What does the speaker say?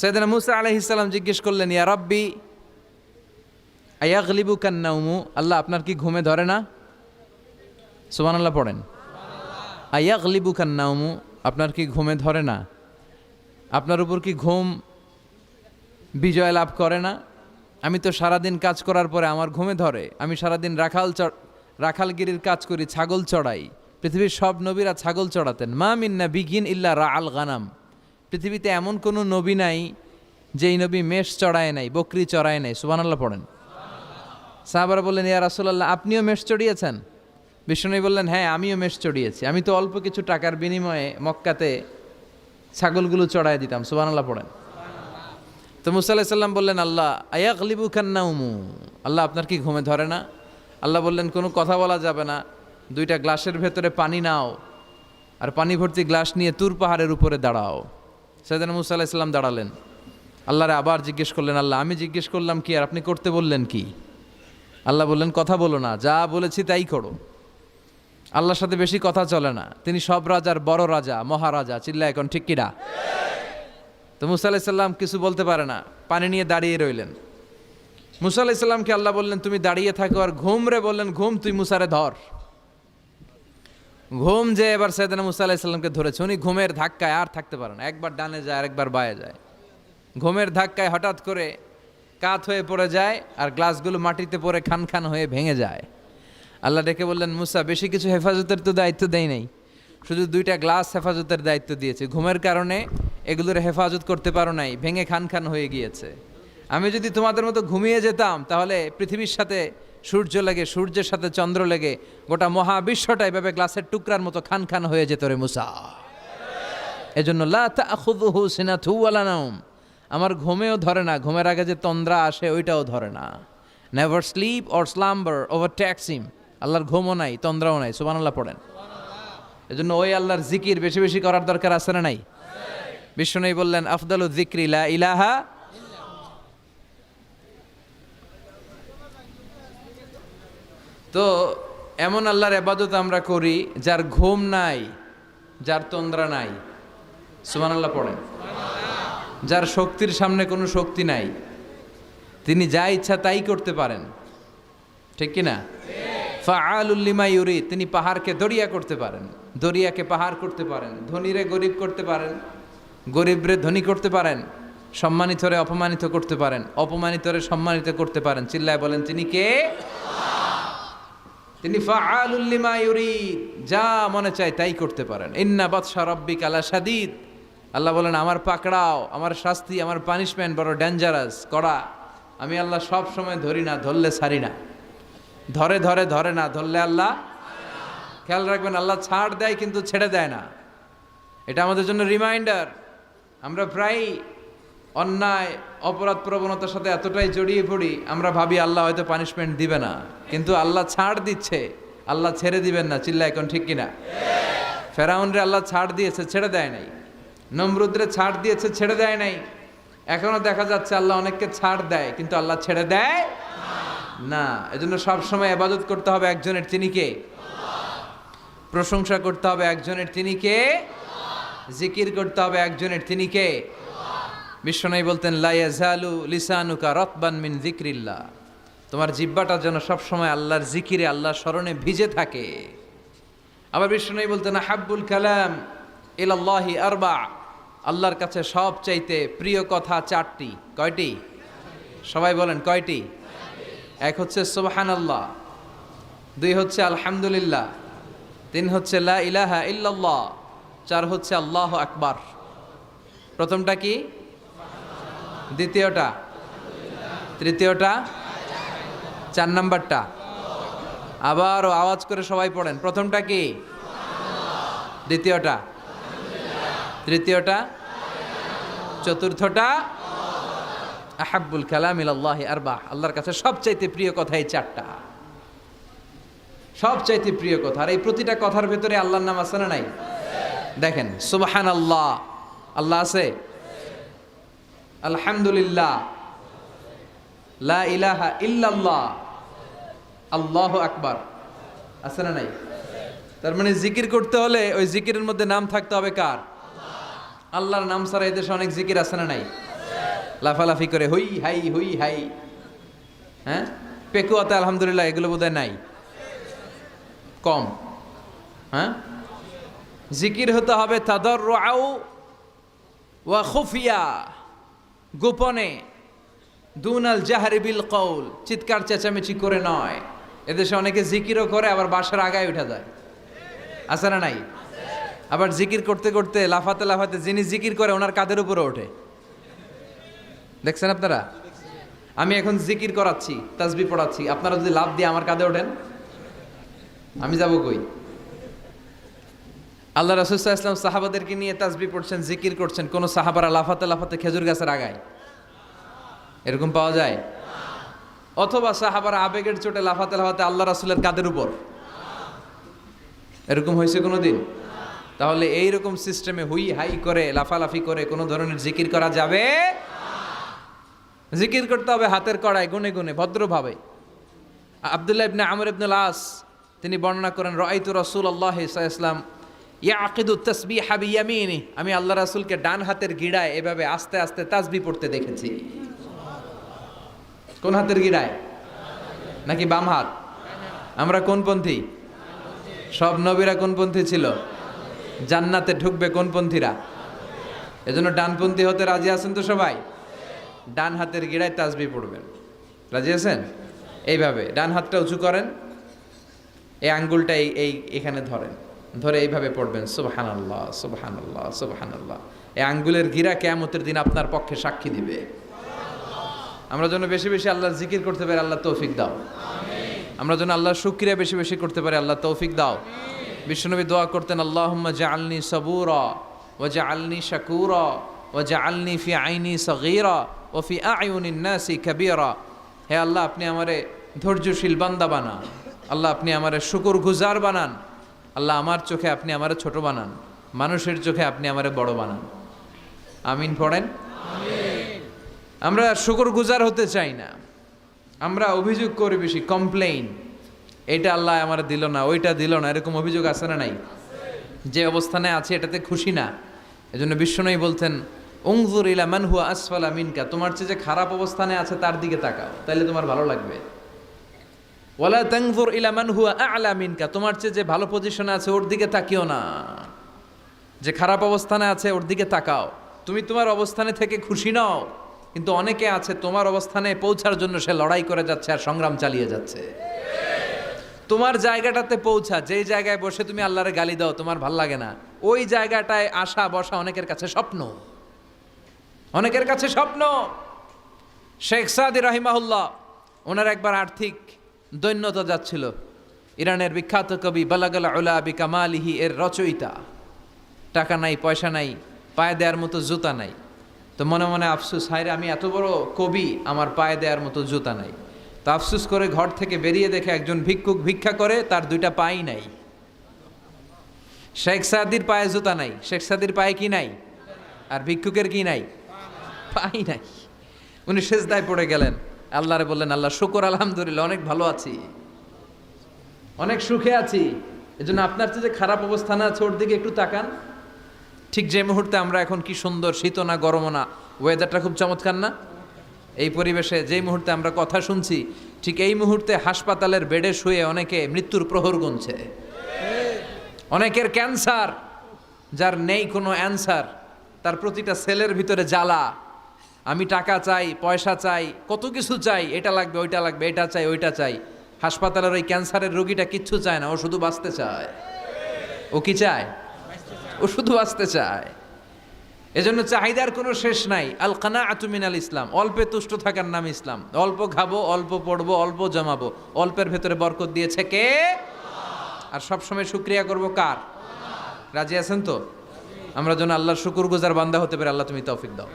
সৈয়দনা মুসা আলহিসাল্লাম জিজ্ঞেস করলেন, ইয়া রব্বি আয়াগলিবু কান্নাউমু আল্লাহ, আপনার কি ঘুমে ধরে না? সুবান আল্লাহ পড়েন আয়াগলিবু কান্নাউমু আপনার কি ঘুমে ধরে না? আপনার উপর কি ঘুম বিজয় লাভ করে না? আমি তো সারাদিন কাজ করার পরে আমার ঘুমে ধরে। আমি সারাদিন রাখাল রাখালগিরির কাজ করি, ছাগল চড়াই। পৃথিবীর সব নবীরা ছাগল চড়াতেন। মা মিন্না বিগিন ইল্লা রা আল গানাম। পৃথিবীতে এমন কোনো নবী নাই যেই নবী মেষ চড়ায় নাই, বকরি চড়ায় নাই সুবানাল্লাহ পড়েন। সাহাবারা বললেন, ইয়া রাসুলাল্লাহ, আপনিও মেষ চড়িয়েছেন? বিষ্ণু বললেন হ্যাঁ আমিও মেষ চড়িয়েছি। আমি তো অল্প কিছু টাকার বিনিময়ে মক্কাতে ছাগলগুলো চড়ায় দিতাম সুবানাল্লাহ পড়েন। তো মুসা সাল্লাম বললেন, আল্লাহ আয়া আয়াকলিবু কান্নাউমু আল্লাহ, আপনার কি ঘুমে ধরে না? আল্লাহ বললেন, কোনো কথা বলা যাবে না। দুইটা গ্লাসের ভেতরে পানি নাও, আর পানি ভর্তি গ্লাস নিয়ে তুর পাহাড়ের উপরে দাঁড়াও। সেদিন মুসা আলাহিসাল্লাম দাঁড়ালেন। আল্লাহরে আবার জিজ্ঞেস করলেন, আল্লাহ, আমি জিজ্ঞেস করলাম কি আর আপনি করতে বললেন কি? আল্লাহ বললেন, কথা বলো না, যা বলেছি তাই করো। আল্লাহর সাথে বেশি কথা চলে না। তিনি সব রাজার বড় রাজা, মহারাজা চিল্লা এখন ঠিক কিনা? তো মুসা আলাইসাল্লাম কিছু বলতে পারে না, পানি নিয়ে দাঁড়িয়ে রইলেন। মুসা আলাইসাল্লামকে আল্লাহ বললেন, তুমি দাঁড়িয়ে থাকো আর ঘুম রে বললেন, ঘুম তুই মুসারে ধর। ঘুম যে এবার সৈয়দনা মুসা আলাইসাল্লামকে ধরেছে, উনি ঘুমের ধাক্কায় আর থাকতে পারে না। একবার ডানে যায় আর একবার বায়ে যায়। ঘুমের ধাক্কায় হঠাৎ করে কাত হয়ে পড়ে যায় আর গ্লাসগুলো মাটিতে পড়ে খান খান হয়ে ভেঙে যায়। আল্লাহ ডেকে বললেন, মুসা, বেশি কিছু হেফাজতের তো দায়িত্ব দেয় নাই। শুধু দুইটা গ্লাস হেফাজতের দায়িত্ব দিয়েছে। ঘুমের কারণে এগুলোর হেফাজত করতে পারো নাই, ভেঙে খান খান হয়ে গিয়েছে। আমি যদি তোমাদের মতো ঘুমিয়ে যেতাম, তাহলে পৃথিবীর সাথে সূর্য লেগে, সূর্যের সাথে চন্দ্র লেগে, গোটা মহাবিশ্বটা এভাবে গ্লাসের টুকরার মতো খান খান হয়ে যেত রে মুসা। এজন্য লা তাখুযুহু সিনাতু ওয়ালা নাওম। আমার ঘুমেও ধরে না, ঘুমের আগে যে তন্দ্রা আসে ওইটাও ধরে না। Never sleep or slumber over takes him আল্লাহর ঘুমও নাই, তন্দ্রাও নাই, সুবহানাল্লাহ পড়েন। এজন্য ওই আল্লাহর জিকির বেশি বেশি করার দরকার আছে না নাই? বিষ্ণু বললেন, আফদালু যিকরি লা ইলাহা তো এমন আল্লাহর এবাদত আমরা করি, যার ঘুম নাই, যার তন্দ্রা নাই। সুমান আল্লাহ পড়েন। যার শক্তির সামনে কোনো শক্তি নাই। তিনি যা ইচ্ছা তাই করতে পারেন। ঠিক কি না? ফাআলুল্লিমা ইউরি, তিনি পাহাড়কে দরিয়া করতে পারেন। দরিয়াকে পাহাড় করতে পারেন। ধনীরে গরিব করতে পারেন। গরিবরে ধনী করতে পারেন। সম্মানিতরে অপমানিত করতে পারেন। অপমানিতরে সম্মানিত করতে পারেন। চিল্লায় বলেন, তিনি কে? তিনি ফাআলুল্লিমা যা মনে চায় তাই করতে পারেন। ইন্না বাদশা রব্বিক আলা শাদীদ। আল্লাহ বলেন, আমার পাকড়াও, আমার শাস্তি, আমার পানিশমেন্ট বড় ডেঞ্জারাস করা আমি আল্লাহ সব সময় ধরি না, ধরলে ছাড়ি না। ধরে ধরে ধরে না, ধরলে আল্লাহ খেয়াল রাখবেন, আল্লাহ ছাড় দেয় কিন্তু ছেড়ে দেয় না। এটা আমাদের জন্য রিমাইন্ডার আমরা প্রায় অন্যায়, অপরাধ প্রবণতার সাথে এতটাই জড়িয়ে পড়ি, আমরা ভাবি আল্লাহ হয়তো পানিশমেন্ট দিবে না। কিন্তু আল্লাহ ছাড় দিচ্ছে, আল্লাহ ছেড়ে দিবেন না চিল্লা এখন ঠিক কিনা? ফেরাউনরে আল্লাহ ছাড় দিয়েছে, ছেড়ে দেয় নাই। নমরুদ্রে ছাড় দিয়েছে, ছেড়ে দেয় নাই। এখনও দেখা যাচ্ছে আল্লাহ অনেককে ছাড় দেয়, কিন্তু আল্লাহ ছেড়ে দেয় না। এজন্য সবসময় আবাদত করতে হবে একজনের, তিনি কে? প্রশংসা করতে হবে একজনের, তিনি কে? জিকির করতে হবে একজনের, তিনি বিশ্বনাই বলতেন লাইয়াজালু লিসানুকা রতবান মিন জিক্রিল্লাহ তোমার জিব্বাটা যেন সবসময় আল্লাহর জিকিরে, আল্লাহর স্মরণে ভিজে থাকে। আবার বিশ্বনাই বলতেন হাব্বুল কালাম ইলাল্লাহি আরবা। আল্লাহর কাছে সব চাইতে প্রিয় কথা চারটি। কয়টি? সবাই বলেন, কয়টি? এক হচ্ছে সুবহান আল্লাহ দুই হচ্ছে, আলহামদুলিল্লাহ তিন হচ্ছে, লা ইলাহা ইল্লাল্লাহ চার হচ্ছে, আল্লাহ আকবার প্রথমটা কি? দ্বিতীয়টা। তৃতীয়টা। চার নাম্বারটা। আবারও আওয়াজ করে সবাই পড়েন। প্রথমটা কি? দ্বিতীয়টা। তৃতীয়টা। চতুর্থটা। আহাব্বুল কালাম ইলাল্লাহ আরবাহ। আল্লাহর কাছে সবচাইতে প্রিয় কথা এই চারটা। সবচাইতে প্রিয় কথা। আর এই প্রতিটা কথার ভেতরে আল্লাহর নাম আছে না নাই? দেখেন সুবহান আল্লাহ আল্লাহ আছে? আলহামদুলিল্লাহ। লা ইলাহা ইল্লাল্লাহ। আল্লাহ আকবার। আছে না নাই? তার মানে জিকির করতে হলে ওই জিকিরের মধ্যে নাম থাকতে হবে কার? আল্লাহর নাম ছাড়া এই দেশে অনেক জিকির আছে না নাই? লাফালাফি করে হুই হাই হুই হাই। হ্যাঁ? পেকুয়াতে আলহামদুলিল্লাহ এগুলো বোধহয় নাই। কম। হ্যাঁ? জিকির হতে হবে তাদর ওয়া খুফিয়া। গোপনে দুনাল জাহারি বিল কৌল চিৎকার চেঁচামেচি করে নয়। এদেশে অনেকে জিকিরও করে, আবার বাসার আগায় উঠা যায়। আছে না নাই? আবার জিকির করতে করতে, লাফাতে লাফাতে যিনি জিকির করে, ওনার কাদের উপরে ওঠে। দেখছেন আপনারা? আমি এখন জিকির করাচ্ছি, তাজবি পড়াচ্ছি। আপনারা যদি লাভ দিয়ে আমার কাঁধে ওঠেন, আমি যাব কই? আল্লাহ রাসুল্লাহ ইসলাম সাহাবাদেরকে নিয়ে তাসবি পড়ছেন, জিকির করছেন, কোন সাহাবারা লাফাতে লাফাতে খেজুর গাছের আগায়। এরকম পাওয়া যায়? অথবা সাহাবারা আবেগের চোটে লাফাতে লাফাতে আল্লাহ রাসুলের কাদের উপর। এরকম হয়েছে কোনো দিন তাহলে এই রকম সিস্টেমে হুই হাই করে, লাফালাফি করে কোনো ধরনের জিকির করা যাবে? জিকির করতে হবে হাতের কড়ায়, গুনে গুনে, ভদ্রভাবে। আবদুল্লাহ ইবনে আমর ইবনুল আস, তিনি বর্ণনা করেন রাইতু রসুল আল্লাহ ইসলাম ইয়াকিদু তাসবিহ হাবি ইয়ামিনি আমি আল্লাহ রাসূলকে ডান হাতের গিড়ায় এভাবে আস্তে আস্তে তাসবি পড়তে দেখেছি। কোন হাতের গিড়ায়? নাকি বাম হাত? আমরা কোন পন্থী? সব নবীরা কোন পন্থী ছিল? জান্নাতে ঢুকবে কোন পন্থীরা? এজন্য ডানপন্থী হতে রাজি আছেন তো সবাই? ডান হাতের গিড়ায় তাসবি পড়বেন। রাজি আছেন? এইভাবে। ডান হাতটা উঁচু করেন। এই আঙ্গুলটা এই এই এখানে ধরেন। ধরে এইভাবে পড়বেন সুবহান আল্লাহ সুবহান আল্লাহ সুবহান আল্লাহ এই আঙ্গুলের গিরা কেয়ামতের দিন আপনার পক্ষে সাক্ষী দিবে। আমরা যেন বেশি বেশি আল্লাহর জিকির করতে পারি, আল্লাহ তৌফিক দাও। আমরা যেন আল্লাহর শুক্রিয়া বেশি বেশি করতে পারি, আল্লাহ তৌফিক দাও। বিশ্বনবী দোয়া করতেন, আল্লাহুম্মা জাআলনি সাবুরা ওয়া জাআলনি শাকুরা ওয়া জাআলনি ফি আইনি সগীরা ও ফি আয়ুনিন নাসি কাবীরা। হে আল্লাহ, আপনি আমারে ধৈর্যশীল বান্দা বানান। আল্লাহ, আপনি আমারে শুকর গুজার বানান। আল্লাহ আমার চোখে আপনি আমারে ছোট বানান মানুষের চোখে আপনি আমারে বড় বানান। আমিন পড়েন? আমরা শুকর গুজার হতে চাই না। আমরা অভিযোগ করি বেশি কমপ্লেইন এটা আল্লাহ আমার দিল না ওইটা দিল না এরকম অভিযোগ আছে না নাই? যে অবস্থানে আছে এটাতে খুশি না। এজন্য বিশ্বনয়ী বলতেন উংজুর ইলা মান হুয়া আসফালা মিনকা। তোমার চেয়ে যে খারাপ অবস্থানে আছে তার দিকে তাকাও তাইলে তোমার ভালো লাগবে। ওয়ালা তাংজুর ইলা মান হুয়া আ'লা মিনকা, তোমার চেয়ে যে ভালো পজিশনে আছে ওর দিকে তাকিও না। যে খারাপ অবস্থানে আছে ওর দিকে তাকাও। তুমি তোমার অবস্থানে থেকে খুশি নাও, কিন্তু অনেকে আছে তোমার অবস্থানে পৌঁছার জন্য সে লড়াই করে যাচ্ছে আর সংগ্রাম চালিয়ে যাচ্ছে। তোমার জায়গাটাতে পৌঁছা, যেই জায়গায় বসে তুমি আল্লাহরে গালি দাও, তোমার ভালো লাগে না। ওই জায়গাটায় আসা বসা অনেকের কাছে স্বপ্ন। অনেকের কাছে স্বপ্ন। শেখ সাদি রাহিমাহুল্লাহ, ওনার একবার আর্থিক দৈন্যতা যাচ্ছিল। ইরানের বিখ্যাত কবি বালাগাল উলা বি কামালিহি এর রচয়িতা। টাকা নাই, পয়সা নাই, পায়ে দেওয়ার মতো জুতা নাই। তো মনে মনে আফসুস, হায়রে আমি এত বড় কবি, আমার পায়ে দেওয়ার মতো জুতা নাই। তো আফসুস করে ঘর থেকে বেরিয়ে দেখে একজন ভিক্ষুক ভিক্ষা করে, তার দুইটা পাই নাই। শেখ সাদির পায়ে জুতা নাই। শেখ সাদির পায়ে কি নাই? আর ভিক্ষুকের কি নাই? পাই নাই। উনি সেজদায় পড়ে গেলেন। আল্লাহরে বললেন, আল্লাহ, শুকর, আলহামদুলিল্লাহ, অনেক ভালো আছি। অনেক সুখে আছি। এজন্য আপনার চেয়ে যে খারাপ অবস্থানে আছে, ওর দিকে একটু তাকান। ঠিক যে মুহূর্তে আমরা এখন কি সুন্দর শীত না গরম না ওয়েদারটা খুব চমৎকার না? এই পরিবেশে যেই মুহূর্তে আমরা কথা শুনছি, ঠিক এই মুহূর্তে হাসপাতালের বেডে শুয়ে অনেকে মৃত্যুর প্রহর গুনছে। অনেকের ক্যান্সার, যার নেই কোনো অ্যান্সার, তার প্রতিটা সেলের ভিতরে জ্বালা। আমি টাকা চাই, পয়সা চাই, কত কিছু চাই, এটা লাগবে, ওইটা লাগবে, এটা চাই, ওইটা চাই। হাসপাতালের ওই ক্যান্সারের রোগীটা কিচ্ছু চায় না, ও শুধু বাঁচতে চায়। ও কি চায়? ও শুধু বাঁচতে চায়। এজন্য চাহিদার কোনো শেষ নাই। আল কানা আতুমিন আল ইসলাম, অল্পে তুষ্ট থাকার নাম ইসলাম। অল্প খাব, অল্প পড়ব, অল্প জমাবো। অল্পের ভেতরে বরকত দিয়েছে কে? আর সবসময় শুক্রিয়া করব কার? রাজি আছেন তো? আমরা যেন আল্লাহর শুকুর গুজার বান্দা হতে পারে আল্লাহ তুমি তৌফিক দাও।